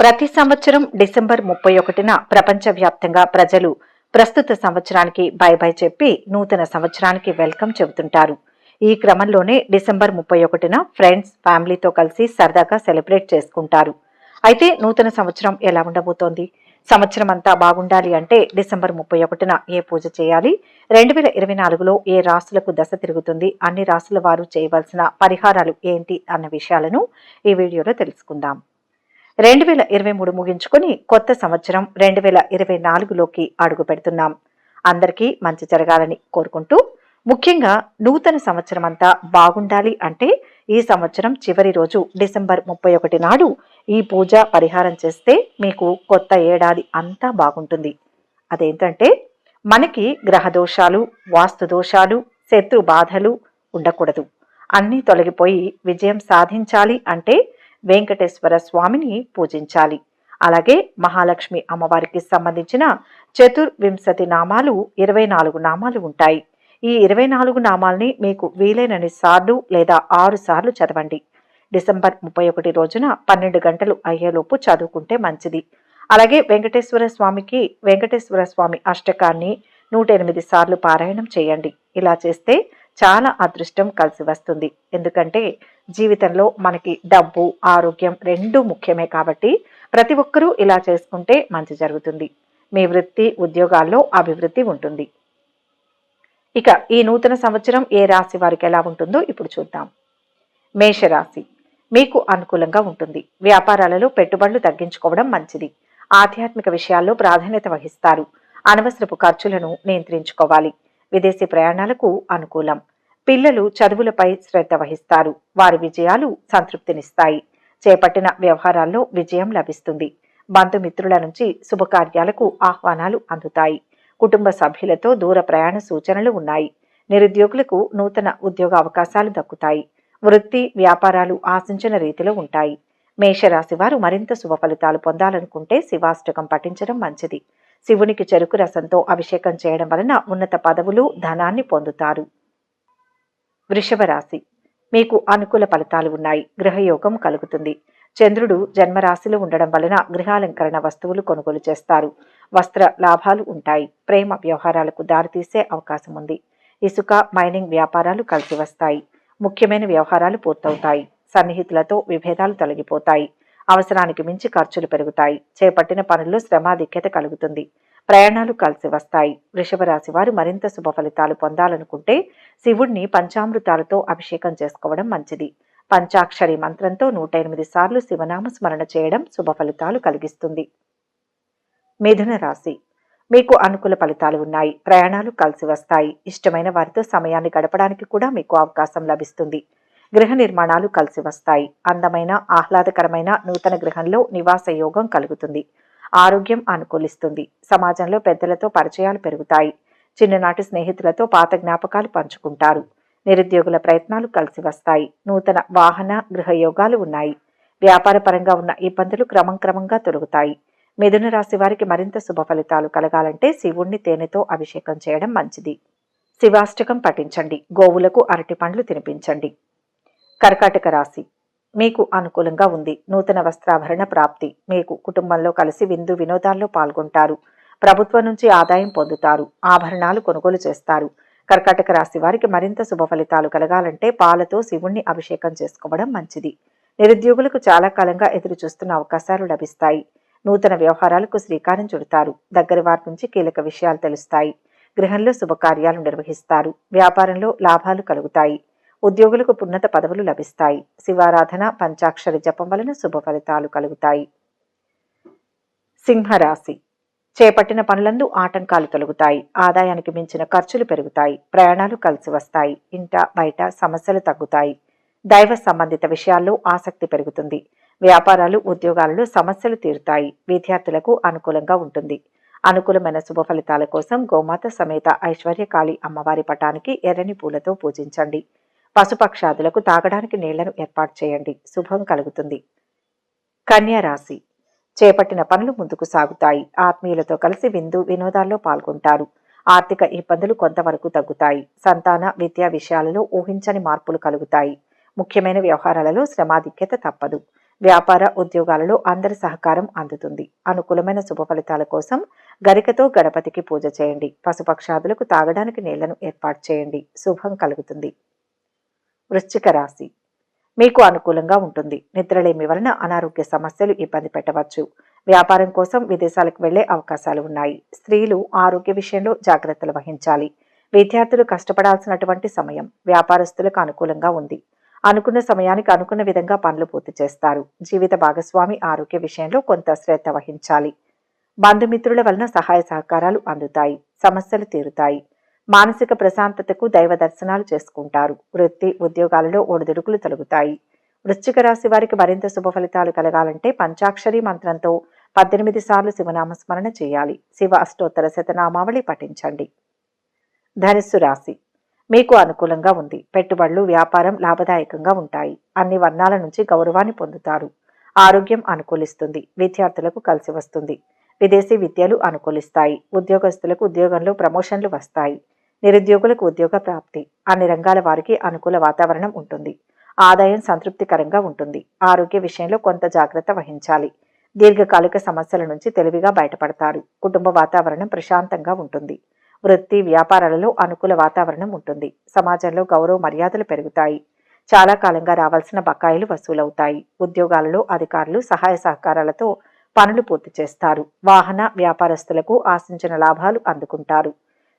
ప్రతి సంవత్సరం డిసెంబర్ ముప్పై ఒకటిన ప్రపంచవ్యాప్తంగా ప్రజలు ప్రస్తుత సంవత్సరానికి బై బై చెప్పి నూతన సంవత్సరానికి వెల్కమ్ చెబుతుంటారు. ఈ క్రమంలోనే డిసెంబర్ ముప్పై ఒకటిన ఫ్రెండ్స్ ఫ్యామిలీతో కలిసి సరదాగా సెలబ్రేట్ చేసుకుంటారు. అయితే నూతన సంవత్సరం ఎలా ఉండబోతోంది? సంవత్సరం అంతా బాగుండాలి అంటే డిసెంబర్ ముప్పై ఒకటిన ఏ పూజ చేయాలి? రెండు వేల ఇరవై నాలుగులో ఏ రాసులకు దశ తిరుగుతుంది? అన్ని రాసుల వారు చేయవలసిన పరిహారాలు ఏంటి? అన్న విషయాలను ఈ వీడియోలో తెలుసుకుందాం. రెండు వేల ఇరవై మూడు ముగించుకొని కొత్త సంవత్సరం రెండు వేల ఇరవై నాలుగులోకి అడుగు పెడుతున్నాం అందరికీ మంచి జరగాలని కోరుకుంటూ ముఖ్యంగా నూతన సంవత్సరం అంతా బాగుండాలి అంటే ఈ సంవత్సరం చివరి రోజు డిసెంబర్ ముప్పై ఒకటి నాడు ఈ పూజ పరిహారం చేస్తే మీకు కొత్త ఏడాది అంతా బాగుంటుంది. అదేంటంటే మనకి గ్రహ దోషాలు వాస్తు దోషాలు శత్రు బాధలు ఉండకూడదు. అన్నీ తొలగిపోయి విజయం సాధించాలి అంటే వెంకటేశ్వర స్వామిని పూజించాలి. అలాగే మహాలక్ష్మి అమ్మవారికి సంబంధించిన చతుర్వింశతి నామాలు ఇరవై నాలుగు నామాలు ఉంటాయి. ఈ ఇరవై నాలుగు నామాల్ని మీకు వీలైనన్ని సార్లు లేదా ఆరు సార్లు చదవండి. డిసెంబర్ ముప్పై ఒకటి రోజున పన్నెండు గంటలు అయ్యేలోపు చదువుకుంటే మంచిది. అలాగే వెంకటేశ్వర స్వామికి వెంకటేశ్వర స్వామి అష్టకాన్ని నూట ఎనిమిది సార్లు పారాయణం చేయండి. ఇలా చేస్తే చాలా అదృష్టం కలిసి వస్తుంది. ఎందుకంటే జీవితంలో మనకి డబ్బు ఆరోగ్యం రెండూ ముఖ్యమే కాబట్టి ప్రతి ఒక్కరూ ఇలా చేసుకుంటే మంచి జరుగుతుంది. మీ వృత్తి ఉద్యోగాల్లో అభివృద్ధి ఉంటుంది. ఇక ఈ నూతన సంవత్సరం ఏ రాశి వారికి ఎలా ఉంటుందో ఇప్పుడు చూద్దాం. మేషరాశి మీకు అనుకూలంగా ఉంటుంది. వ్యాపారాలలో పెట్టుబడులు తగ్గించుకోవడం మంచిది. ఆధ్యాత్మిక విషయాల్లో ప్రాధాన్యత వహిస్తారు. అనవసరపు ఖర్చులను నియంత్రించుకోవాలి. విదేశీ ప్రయాణాలకు అనుకూలం. పిల్లలు చదువులపై శ్రద్ధ వహిస్తారు. వారి విజయాలు సంతృప్తినిస్తాయి. చేపట్టిన వ్యవహారాల్లో విజయం లభిస్తుంది. బంధుమిత్రుల నుంచి శుభకార్యాలకు ఆహ్వానాలు అందుతాయి. కుటుంబ సభ్యులతో దూర ప్రయాణ సూచనలు ఉన్నాయి. నిరుద్యోగులకు నూతన ఉద్యోగ అవకాశాలు దక్కుతాయి. వృత్తి వ్యాపారాలు ఆశించిన రీతిలో ఉంటాయి. మేషరాశి వారు మరింత శుభ ఫలితాలు పొందాలనుకుంటే శివాష్టకం పఠించడం మంచిది. శివునికి చెరుకు రసంతో అభిషేకం చేయడం వలన ఉన్నత పదవులు ధనాన్ని పొందుతారు. వృషభ రాశి. మీకు అనుకూల ఫలితాలు ఉన్నాయి. గృహయోగం కలుగుతుంది. చంద్రుడు జన్మరాశిలో ఉండడం వలన గృహాలంకరణ వస్తువులు కొనుగోలు చేస్తారు. వస్త్ర లాభాలు ఉంటాయి. ప్రేమ వ్యవహారాలకు దారితీసే అవకాశం ఉంది. ఇసుక మైనింగ్ వ్యాపారాలు కలిసి వస్తాయి. ముఖ్యమైన వ్యవహారాలు పూర్తవుతాయి. సన్నిహితులతో విభేదాలు తొలగిపోతాయి. అవసరానికి మించి ఖర్చులు పెరుగుతాయి. చేపట్టిన పనుల్లో శ్రమాధిక్యత కలుగుతుంది. ప్రయాణాలు కలిసి వస్తాయి. వృషభ రాశి వారు మరింత శుభ ఫలితాలు పొందాలనుకుంటే శివుణ్ణి పంచామృతాలతో అభిషేకం చేసుకోవడం మంచిది. పంచాక్షరి మంత్రంతో నూట ఎనిమిది సార్లు శివనామ స్మరణ చేయడం శుభ ఫలితాలు కలిగిస్తుంది. మిథున రాశి. మీకు అనుకూల ఫలితాలు ఉన్నాయి. ప్రయాణాలు కలిసి వస్తాయి. ఇష్టమైన వారితో సమయాన్ని గడపడానికి కూడా మీకు అవకాశం లభిస్తుంది. గృహ నిర్మాణాలు కలిసి వస్తాయి. అందమైన ఆహ్లాదకరమైన నూతన గృహంలో నివాస యోగం కలుగుతుంది. ఆరోగ్యం అనుకూలిస్తుంది. సమాజంలో పెద్దలతో పరిచయాలు పెరుగుతాయి. చిన్ననాటి స్నేహితులతో పాత జ్ఞాపకాలు పంచుకుంటారు. నిరుద్యోగుల ప్రయత్నాలు కలిసి వస్తాయి. నూతన వాహన గృహయోగాలు ఉన్నాయి. వ్యాపారపరంగా ఉన్న ఇబ్బందులు క్రమం క్రమంగా తొలగుతాయి. మిథున రాశి వారికి మరింత శుభ ఫలితాలు కలగాలంటే శివుణ్ణి తేనెతో అభిషేకం చేయడం మంచిది. శివాష్టకం పఠించండి. గోవులకు అరటి పండ్లు తినిపించండి. కర్కాటక రాశి. మీకు అనుకూలంగా ఉంది. నూతన వస్త్రాభరణ ప్రాప్తి. మీకు కుటుంబంలో కలిసి విందు వినోదాల్లో పాల్గొంటారు. ప్రభుత్వం నుంచి ఆదాయం పొందుతారు. ఆభరణాలు కొనుగోలు చేస్తారు. కర్కాటక రాశి వారికి మరింత శుభ ఫలితాలు కలగాలంటే పాలతో శివుణ్ణి అభిషేకం చేసుకోవడం మంచిది. నిరుద్యోగులకు చాలా కాలంగా ఎదురు చూస్తున్న అవకాశాలు లభిస్తాయి. నూతన వ్యవహారాలకు శ్రీకారం చుడతారు. దగ్గరి వారి నుంచి కీలక విషయాలు తెలుస్తాయి. గృహంలో శుభకార్యాలు నిర్వహిస్తారు. వ్యాపారంలో లాభాలు కలుగుతాయి. ఉద్యోగులకు ఉన్నత పదవులు లభిస్తాయి. శివారాధన పంచాక్షరి జపం వలన శుభ ఫలితాలు కలుగుతాయి. సింహరాశి. చేపట్టిన పనులందు ఆటంకాలు తొలగుతాయి. ఆదాయానికి మించిన ఖర్చులు పెరుగుతాయి. ప్రయాణాలు కలిసి వస్తాయి. ఇంట బయట సమస్యలు తగ్గుతాయి. దైవ సంబంధిత విషయాల్లో ఆసక్తి పెరుగుతుంది. వ్యాపారాలు ఉద్యోగాలలో సమస్యలు తీరుతాయి. విద్యార్థులకు అనుకూలంగా ఉంటుంది. అనుకూలమైన శుభ ఫలితాల కోసం గోమాత సమేత ఐశ్వర్యకాళి అమ్మవారి పటానికి ఎర్రని పూలతో పూజించండి. పశుపక్షాదులకు తాగడానికి నీళ్ళను ఏర్పాటు చేయండి. శుభం కలుగుతుంది. కన్యా రాశి. చేపట్టిన పనులు ముందుకు సాగుతాయి. ఆత్మీయులతో కలిసి విందు వినోదాల్లో పాల్గొంటారు. ఆర్థిక ఇబ్బందులు కొంతవరకు తగ్గుతాయి. సంతాన విద్యా విషయాలలో ఊహించని మార్పులు కలుగుతాయి. ముఖ్యమైన వ్యవహారాలలో శ్రమాధిక్యత తప్పదు. వ్యాపార ఉద్యోగాలలో అందరి సహకారం అందుతుంది. అనుకూలమైన శుభ ఫలితాల కోసం గరికతో గణపతికి పూజ చేయండి. పశుపక్షాదులకు తాగడానికి నీళ్ళను ఏర్పాటు చేయండి. శుభం కలుగుతుంది. వృశ్చిక రాశి. మీకు అనుకూలంగా ఉంటుంది. నిద్రలేమి వలన అనారోగ్య సమస్యలు ఇబ్బంది పెట్టవచ్చు. వ్యాపారం కోసం విదేశాలకు వెళ్ళే అవకాశాలు ఉన్నాయి. స్త్రీలు ఆరోగ్య విషయంలో జాగ్రత్తలు వహించాలి. విద్యార్థులు కష్టపడాల్సినటువంటి సమయం వ్యాపారస్తులకు అనుకూలంగా ఉంది. అనుకున్న సమయానికి అనుకున్న విధంగా పనులు పూర్తి చేస్తారు. జీవిత భాగస్వామి ఆరోగ్య విషయంలో కొంత శ్రద్ధ వహించాలి. బంధుమిత్రుల వలన సహాయ సహకారాలు అందుతాయి. సమస్యలు తీరుతాయి. మానసిక ప్రశాంతతకు దైవ దర్శనాలు చేసుకుంటారు. వృత్తి ఉద్యోగాలలో ఒడిదుడుకులు తొలగుతాయి. వృశ్చిక రాశి వారికి మరింత శుభ ఫలితాలు కలగాలంటే పంచాక్షరి మంత్రంతో పద్దెనిమిది సార్లు శివనామస్మరణ చేయాలి. శివ అష్టోత్తర శతనామావళి పఠించండి. ధనుస్సు రాశి మీకు అనుకూలంగా ఉంది. పెట్టుబడులు వ్యాపారం లాభదాయకంగా ఉంటాయి. అన్ని వర్ణాల నుంచి గౌరవాన్ని పొందుతారు. ఆరోగ్యం అనుకూలిస్తుంది. విద్యార్థులకు కలిసి వస్తుంది. విదేశీ విద్యలు అనుకూలిస్తాయి. ఉద్యోగస్తులకు ఉద్యోగంలో ప్రమోషన్లు వస్తాయి. నిరుద్యోగులకు ఉద్యోగ ప్రాప్తి. అన్ని రంగాల వారికి అనుకూల వాతావరణం ఉంటుంది. ఆదాయం సంతృప్తికరంగా ఉంటుంది. ఆరోగ్య విషయంలో కొంత జాగ్రత్త వహించాలి. దీర్ఘకాలిక సమస్యల నుంచి తెలివిగా బయటపడతారు. కుటుంబ వాతావరణం ప్రశాంతంగా ఉంటుంది. వృత్తి వ్యాపారాలలో అనుకూల వాతావరణం ఉంటుంది. సమాజంలో గౌరవ మర్యాదలు పెరుగుతాయి. చాలా కాలంగా రావాల్సిన బకాయిలు వసూలవుతాయి. ఉద్యోగాలలో అధికారులు సహాయ సహకారాలతో పనులు పూర్తి చేస్తారు. వాహన వ్యాపారస్తులకు ఆశించిన లాభాలు అందుకుంటారు.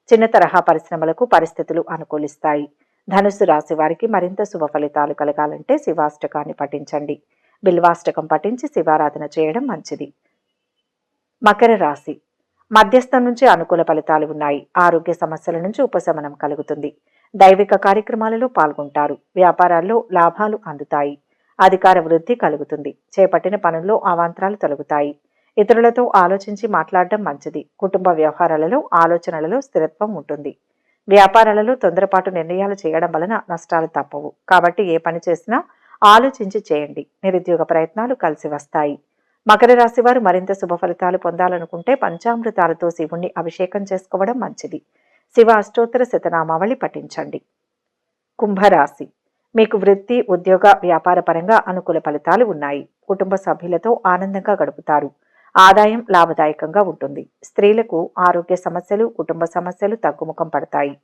చిన్న తరహా పరిశ్రమలకు పరిస్థితులు అనుకూలిస్తాయి. ధనుసు రాశి వారికి మరింత శుభ ఫలితాలు కలగాలంటే శివాష్టకాన్ని పఠించండి. బిల్వాష్టకం పఠించి శివారాధన చేయడం మంచిది. మకర రాశి మధ్యస్థం నుంచి అనుకూల ఫలితాలు ఉన్నాయి. ఆరోగ్య సమస్యల నుంచి ఉపశమనం కలుగుతుంది. దైవిక కార్యక్రమాలలో పాల్గొంటారు. వ్యాపారాల్లో లాభాలు అందుతాయి. అధికార వృద్ధి కలుగుతుంది. చేపట్టిన పనుల్లో అవాంతరాలు తొలగుతాయి. ఇతరులతో ఆలోచించి మాట్లాడడం మంచిది. కుటుంబ వ్యవహారాలలో ఆలోచనలలో స్థిరత్వం ఉంటుంది. వ్యాపారాలలో తొందరపాటు నిర్ణయాలు చేయడం వలన నష్టాలు తప్పవు. కాబట్టి ఏ పని చేసినా ఆలోచించి చేయండి. నిరుద్యోగ ప్రయత్నాలు కలిసి వస్తాయి. మకర రాశి వారు మరింత శుభ ఫలితాలు పొందాలనుకుంటే పంచామృతాలతో శివుణ్ణి అభిషేకం చేసుకోవడం మంచిది. శివ అష్టోత్తర శతనామావళి పఠించండి. కుంభరాశి. మీకు వృత్తి ఉద్యోగ వ్యాపార పరంగా అనుకూల ఫలితాలు ఉన్నాయి. కుటుంబ సభ్యులతో ఆనందంగా గడుపుతారు. ఆదాయం లాభదాయకంగా ఉంటుంది. స్త్రీలకు ఆరోగ్య సమస్యలు కుటుంబ సమస్యలు తగ్గుముఖం పడతాయి.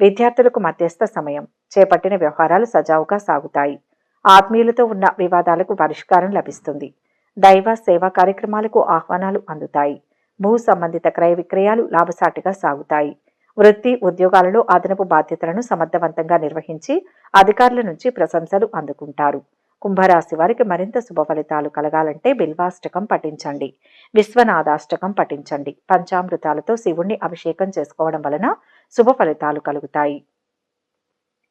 విద్యార్థులకు మధ్యస్థ సమయం. చేపట్టిన వ్యవహారాలు సజావుగా సాగుతాయి. ఆత్మీయులతో ఉన్న వివాదాలకు పరిష్కారం లభిస్తుంది. దైవ సేవా కార్యక్రమాలకు ఆహ్వానాలు అందుతాయి. భూ సంబంధిత క్రయ విక్రయాలు లాభసాటిగా సాగుతాయి. వృత్తి ఉద్యోగాలలో అదనపు బాధ్యతలను సమర్థవంతంగా నిర్వహించి అధికారుల నుంచి ప్రశంసలు అందుకుంటారు. కుంభరాశి వారికి మరింత శుభ ఫలితాలు కలగాలంటే బిల్వాష్టకం పఠించండి. విశ్వనాథాష్టకం పఠించండి. పంచామృతాలతో శివుణ్ణి అభిషేకం చేసుకోవడం వలన శుభ ఫలితాలు కలుగుతాయి.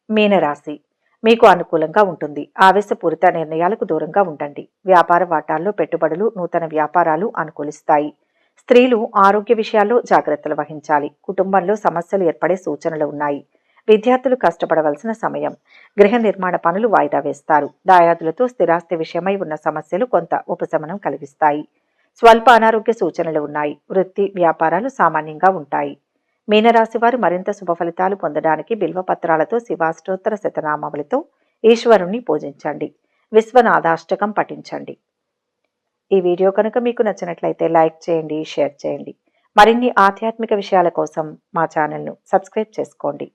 మీనరాశి మీకు అనుకూలంగా ఉంటుంది. ఆవేశపూరిత నిర్ణయాలకు దూరంగా ఉండండి. వ్యాపార వాటాల్లో పెట్టుబడులు నూతన వ్యాపారాలు అనుకూలిస్తాయి. స్త్రీలు ఆరోగ్య విషయాల్లో జాగ్రత్తలు వహించాలి. కుటుంబంలో సమస్యలు ఏర్పడే సూచనలు ఉన్నాయి. విద్యార్థులు కష్టపడవలసిన సమయం. గృహ నిర్మాణ పనులు వాయిదా వేస్తారు. దాయాదులతో స్థిరాస్తి విషయమై ఉన్న సమస్యలు కొంత ఉపశమనం కలిగిస్తాయి. స్వల్ప అనారోగ్య సూచనలు ఉన్నాయి. వృత్తి వ్యాపారాలు సామాన్యంగా ఉంటాయి. మీనరాశి వారు మరింత శుభ ఫలితాలు పొందడానికి బిల్వపత్రాలతో శివాష్టోత్తర శతనామావళితో ఈశ్వరుణ్ణి పూజించండి. విశ్వనాథాష్టకం పఠించండి. ఈ వీడియో కనుక మీకు నచ్చినట్లయితే లైక్ చేయండి షేర్ చేయండి. మరిన్ని ఆధ్యాత్మిక విషయాల కోసం మా ఛానల్ను సబ్స్క్రైబ్ చేసుకోండి.